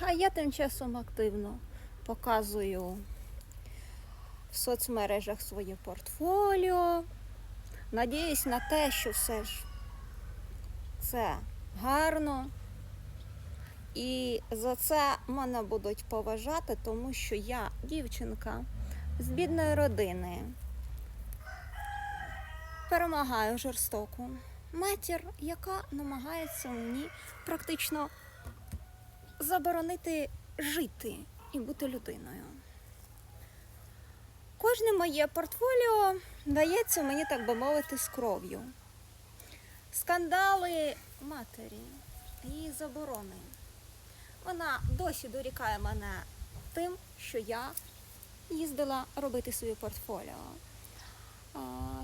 А я тим часом активно показую в соцмережах своє портфоліо. Надіюсь на те, що все ж це гарно. І за це мене будуть поважати, тому що я дівчинка з бідної родини. Перемагаю жорстоку матір, яка намагається мені практично заборонити жити і бути людиною. Кожне моє портфоліо дається мені, так би мовити, з кров'ю. Скандали матері, її заборони. Вона досі дорікає мене тим, що я їздила робити своє портфоліо.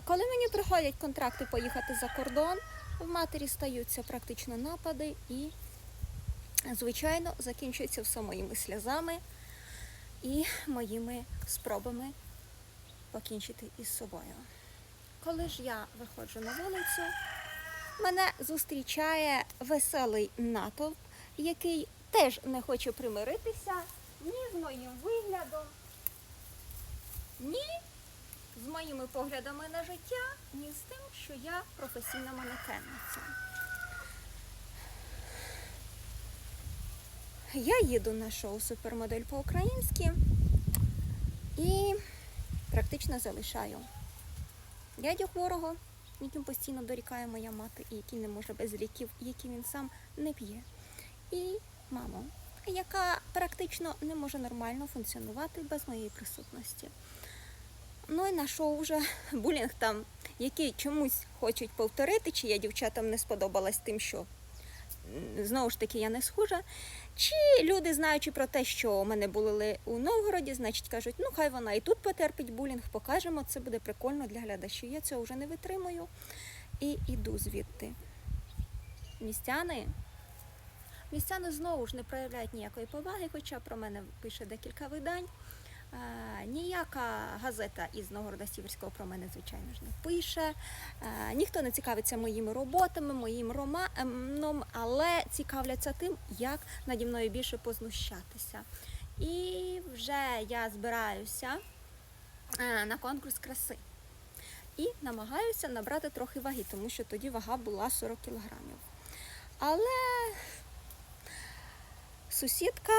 Коли мені приходять контракти поїхати за кордон, в матері стаються практично напади і, звичайно, закінчується все моїми сльозами і моїми спробами покінчити із собою. Коли ж я виходжу на вулицю, мене зустрічає веселий натовп, який теж не хоче примиритися ні з моїм виглядом, ні з моїми поглядами на життя, ні з тим, що я професійна манекенниця. Я їду на шоу Супермодель по-українськи і практично залишаю дядю хворого, яким постійно дорікає моя мати, і який не може без ліків, які він сам не п'є. І маму, яка практично не може нормально функціонувати без моєї присутності. Ну і на шоу вже булінг там, який чомусь хочуть повторити, чи я дівчатам не сподобалась тим, що знову ж таки я не схожа. Чи люди, знаючи про те, що мене булили у Новгороді, значить кажуть, ну хай вона і тут потерпить булінг, покажемо, це буде прикольно для глядачів. Я цього вже не витримую і іду звідти. Містяни. Містяни знову ж не проявляють ніякої поваги, хоча про мене пише декілька видань. Ніяка газета із Новгорода Сіверського про мене, звичайно ж, не пише. Ніхто не цікавиться моїми роботами, моїм романом, але цікавляться тим, як наді мною більше познущатися. І вже я збираюся е, на конкурс краси. І намагаюся набрати трохи ваги, тому що тоді вага була 40 кілограмів. Але сусідка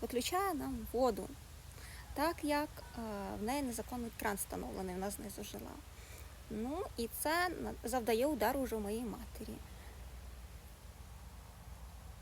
виключає нам воду так як е, в неї незаконний кран встановлений, вона знизу жила. Ну і це завдає удару вже моїй матері.